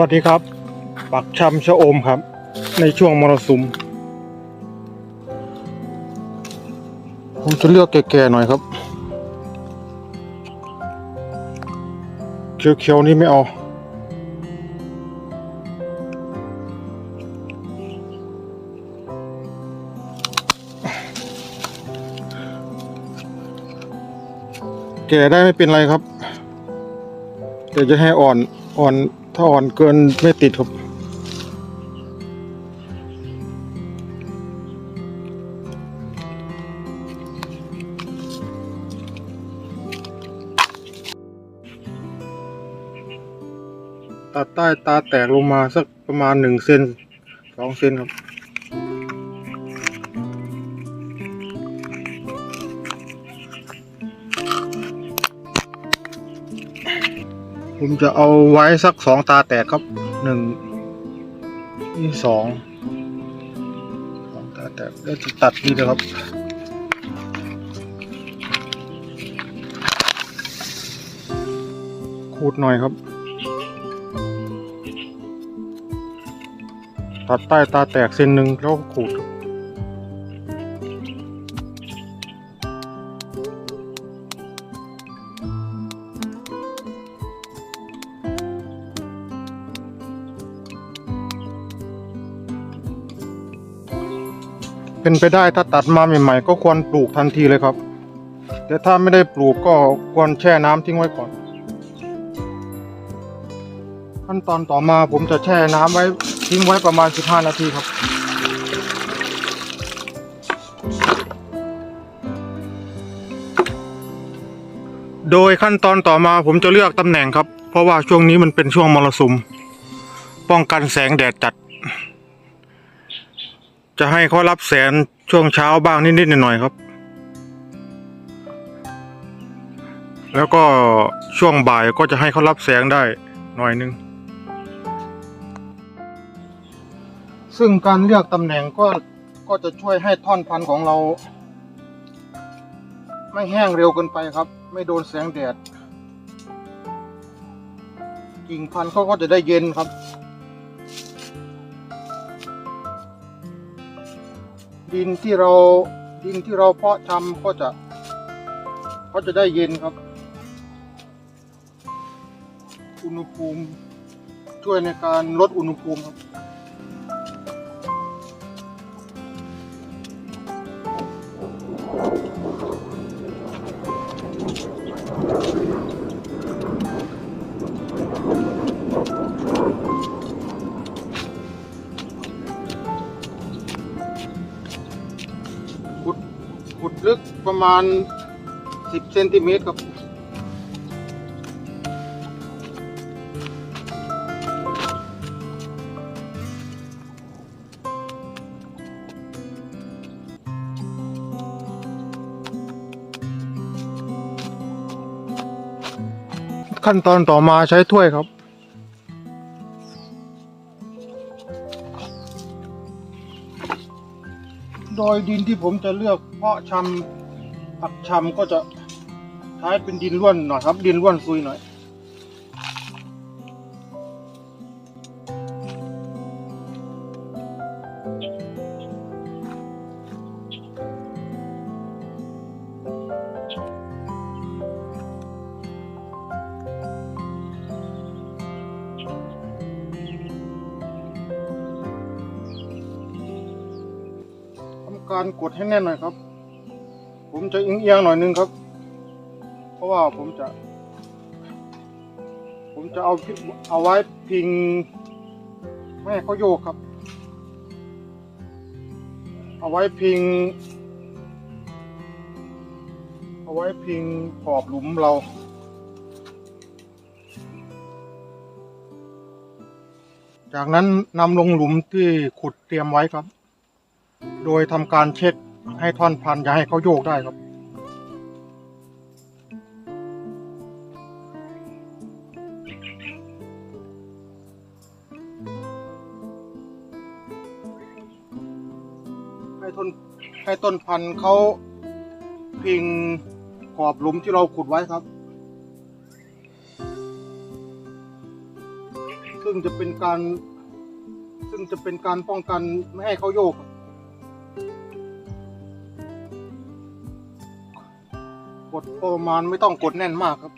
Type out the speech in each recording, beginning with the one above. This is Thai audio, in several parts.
วัสดีครับ ปักชำชะอมครับ ในช่วงมรสุม ผมจะเลือกแก่ๆหน่อยครับ เขียวๆนี่ไม่เอาแก่ได้ไม่เป็นไรครับ แต่จะให้อ่อนอ่อน ถ้าอ่อนเกินไม่ติดครับ ตัดใต้ตาแตกลงมาสักประมาณหนึ่งเซนสองเซนครับ ผมจะเอาไว้สักสองตาแตกครับหนึ่งนี่สองสองตาแตกแล้วจะตัดนี่เลยครับขูดหน่อยครับ ตัดใต้ตาแตกเส้นหนึ่งแล้วขูดครับ เป็นไปได้ถ้าตัดมาใหม่ๆก็ควรปลูกทันทีเลยครับ แต่ถ้าไม่ได้ปลูกก็ควรแช่น้ำทิ้งไว้ก่อน ขั้นตอนต่อมาผมจะแช่น้ำไว้ทิ้งไว้ประมาณ 15 นาทีครับโดยขั้นตอนต่อมาผมจะเลือกตำแหน่งครับ เพราะว่าช่วงนี้มันเป็นช่วงมรสุม ป้องกันแสงแดดจัด จะให้เขารับแสงช่วงเช้าบ้างนิดๆหน่อยๆครับ แล้วก็ช่วงบ่ายก็จะให้เขารับแสงได้หน่อยนึง ซึ่งการเลือกตำแหน่งก็ก็จะช่วยให้ท่อนพันธุ์ของเรา ไม่แห้งเร็วเกินไปครับ ไม่โดนแสงแดดกิ่งพันธุ์เขาก็จะได้เย็นครับ ดินที่เราดินที่เราเพาะชำก็จะก็จะได้เย็นครับ อุณหภูมิช่วยในการลดอุณหภูมิครับ ประมาณ 10เซนติเมตรครับขั้นตอนต่อมาใช้ถ้วยครับ โดยดินที่ผมจะเลือกเพาะชำ ผักชำก็จะใช้เป็นดินร่วนหน่อยครับ ดินร่วนซุยหน่อยทำการกดให้แน่นหน่อยครับ ผมจะเอียงๆหน่อยนึงครับ เพราะว่าผมจะ ผมจะเอาเอาไว้พิงไม่ให้เขาโยกครับ เอาไว้พิง เอาไว้พิงขอบหลุมเราจากนั้นนำลงหลุมที่ขุดเตรียมไว้ครับ โดยทำการเช็ด ให้ท่อนพันอย่าให้เขาโยกได้ครับให้ต้นให้ต้นพันธุ์เขาพิงขอบหลุมที่เราขุดไว้ครับ ซึ่งซึ่งจะเป็นการ ซึ่งจะเป็นการป้องกันไม่ให้เขาโยก กดประมาณไม่ต้องกดแน่นมากครับ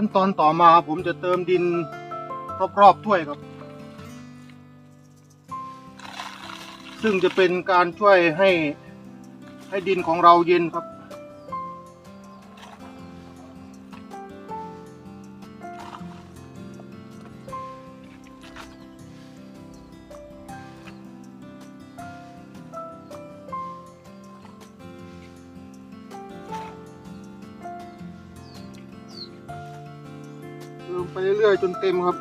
ขั้นตอนต่อมาผมจะเติมดินรอบๆถ้วยครับ ซึ่งจะเป็นการช่วยให้ให้ดินของเราเย็นครับ ไปเรื่อยๆจนเต็มครับ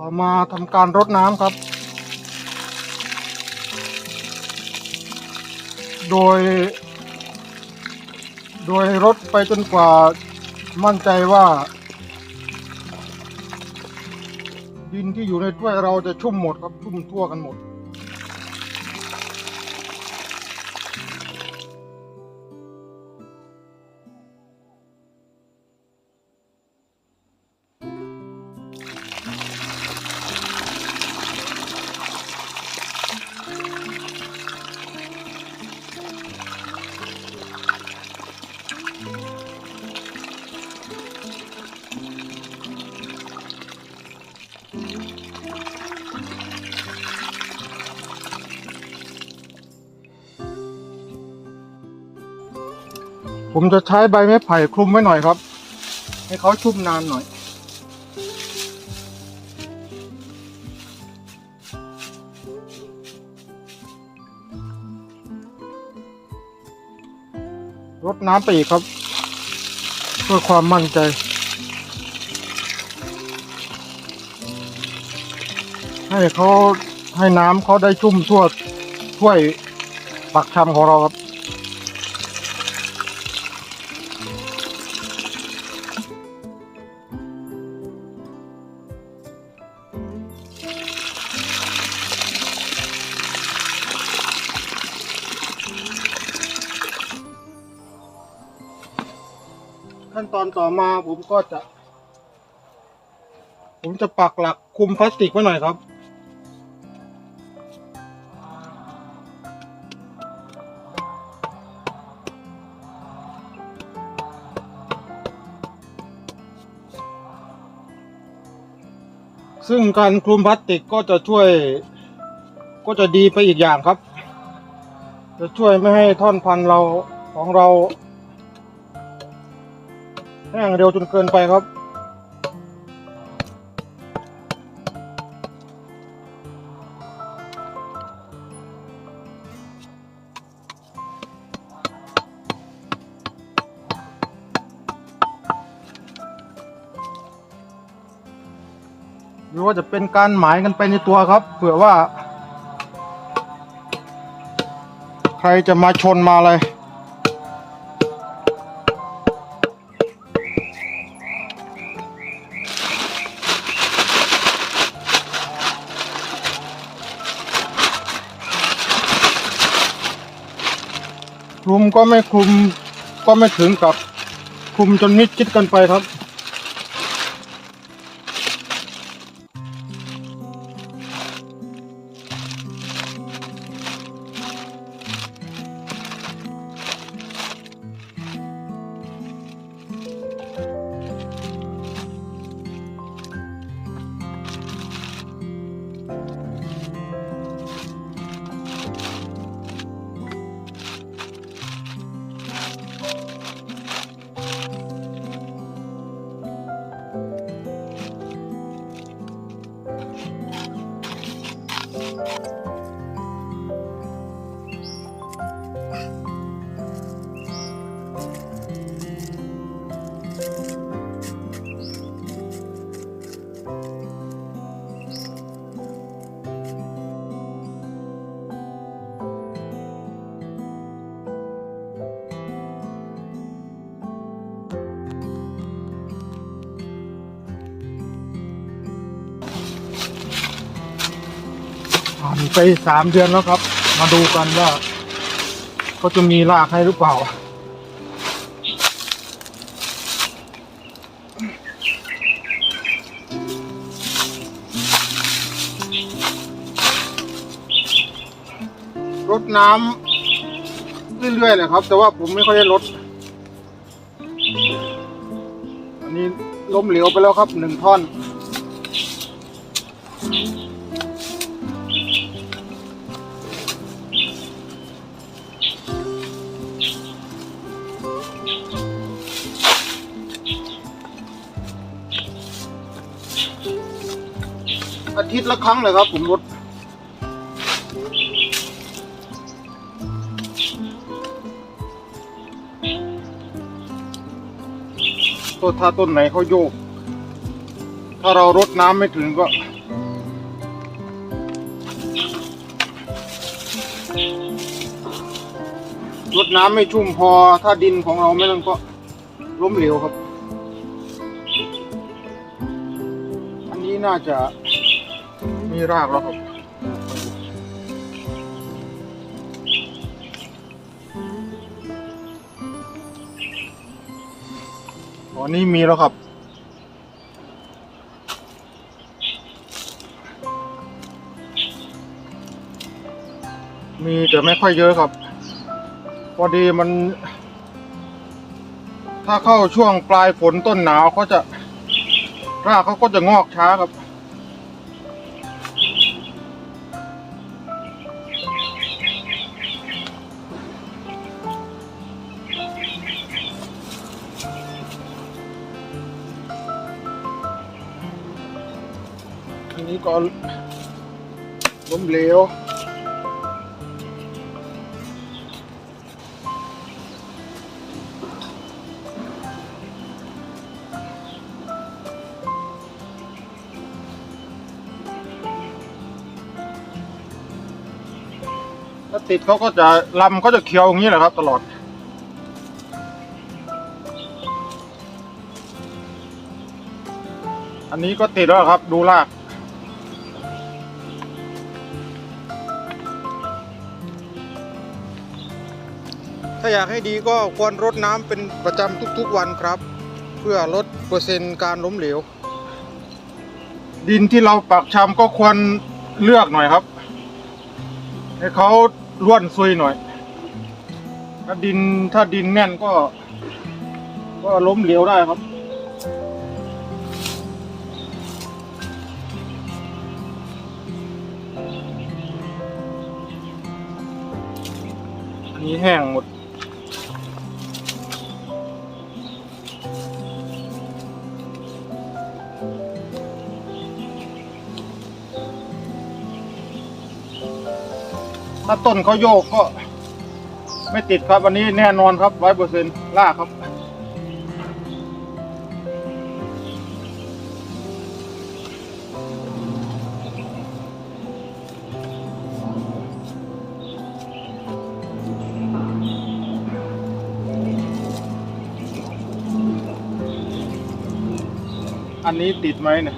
ต่อมาทำการรดน้ำครับ โดย โดยรดไปจนกว่ามั่นใจว่า ดินที่อยู่ในถ้วยเราจะชุ่มหมดครับชุ่มทั่วกันหมด ผมจะใช้ใบไม้ไผ่คลุมไว้หน่อยครับ ให้เขาชุ่มนานหน่อย รดน้ำไปอีกครับ เพื่อความมั่นใจให้เขาให้น้ำเขาได้ชุ่มทั่วถ้วยปักชำของเราครับ ขั้นตอนต่อมาผมก็จะ ผมจะปักหลักคุมพลาสติกไว้หน่อยครับ ซึ่งการคลุมพลาสติกก็จะช่วย ก็จะดีไปอีกอย่างครับ จะช่วยไม่ให้ท่อนพันธุ์เราของเรา แห้งเร็วจนเกินไปครับ หรือว่าจะเป็นการหมายกันไปในตัวครับ เผื่อว่า ใครจะมาชนมาอะไร ก็ไม่คลุม ก็ไม่ถึงกับคลุมจนมิดชิดกันไปครับ ไปสามเดือนแล้วครับ มาดูกันว่าเขาจะมีรากให้หรือเปล่า รดน้ำเรื่อยๆเลยครับ แต่ว่าผมไม่ค่อยได้รดอันนี้ล้มเหลวไปแล้วครับหนึ่งท่อน อาทิตย์ละครั้งเลยครับ ผมลดต้นถ้าต้นไหนเขาโยก ถ้าเรารดน้ำไม่ถึงก็รดน้ำไม่ชุ่มพอ ถ้าดินของเราไม่นั่นก็ล้มเหลวครับ อันนี้น่าจะ มีรากแล้วครับอ๋อนี่มีแล้วครับมีแต่ไม่ค่อยเยอะครับ พอดีมัน ถ้าเข้าช่วงปลายฝนต้นหนาวเขาจะรากเขาก็จะงอกช้าครับ นนี้ก็ล้มเหลวถ้าติดเขาก็จะลำเขาจะเคี้ยวอย่างนี้แหละครับ ตลอด อันนี้ก็ติดแล้วครับ ดูราก ถ้าอยากให้ดีก็ควรรดน้ำเป็นประจำทุกๆวันครับ เพื่อลดเปอร์เซ็นต์การล้มเหลว ดินที่เราปักชำก็ควรเลือกหน่อยครับ ให้เขาร่วนซุยหน่อย ถ้าดินถ้าดินแน่นก็ ก็ล้มเหลวได้ครับอันนี้แห้งหมด ถ้าต้นเขาโยกก็ ไม่ติดครับอันนี้แน่นอนครับร้อยเปอร์เซ็นต์ลากครับอันนี้ติดไหมเนี่ย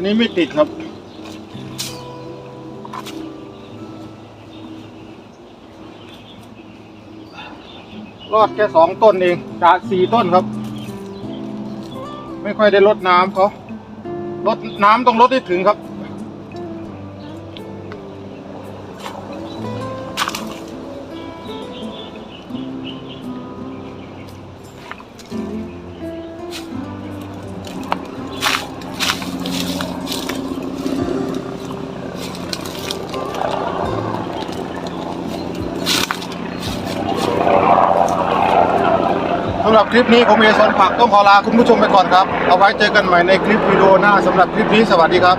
นนี้ไม่ติดครับ รอดแค่สองต้นเองจากสี่ต้นครับ ไม่ค่อยได้ลดน้ำเขาลดน้ำต้องลดให้ถึงครับ คลิปนี้ผมเอซอนผักต้องขอลาคุณผู้ชมไปก่อนครับ เอาไว้เจอกันใหม่ในคลิปวิดีโอหน้าสำหรับคลิปนี้สวัสดีครับ